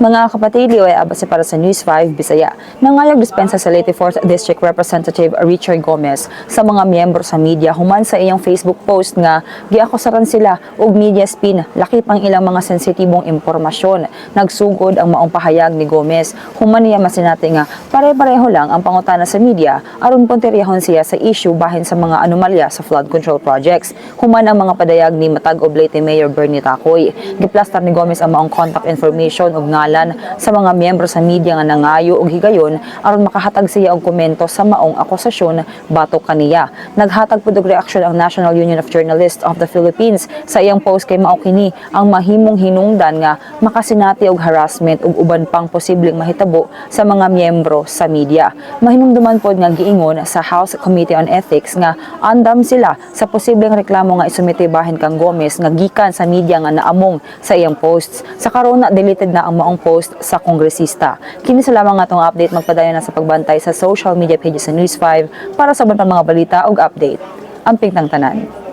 Mga kapatid, liway abase para sa News 5 Bisaya. Nangayag dispensa sa Leyte 4th District Representative Richard Gomez sa mga miyembro sa media human sa iyang Facebook post nga giakusaran sila og media spin laki pang ilang mga sensitibong impormasyon. Nagsugod ang maong pahayag ni Gomez human niya masinati nga pare-pareho lang ang pangutana sa media aron punteryahon siya sa issue bahin sa mga anomalya sa flood control projects. Human ang mga padayag ni Matag of Leyte Mayor Bernie Tacoy. Giplastar ni Gomez ang maong contact information ug ngalan sa mga miyembro sa media nga nangayo og higayon aron makahatag siya og komento sa maong akusasyon batok kaniya. Naghatag pud og reaksyon ang National Union of Journalists of the Philippines sa iyang post kay mao kini ang mahimong hinungdan nga makasinati og harassment ug uban pang posibleng mahitabo sa mga miyembro sa media. Mahinungduman pod nga giingon sa House Committee on Ethics nga andam sila sa posibleng reklamo nga isumite bahin kang Gomez nga gikan sa media nga naamong sa iyang posts. Sa karon na deleted na ang maong post sa kongresista. Kini sa lamang atong update magpadayon na sa pagbantay sa social media pages sa News 5 para sa uban mga balita ug update. Amping tang tanan.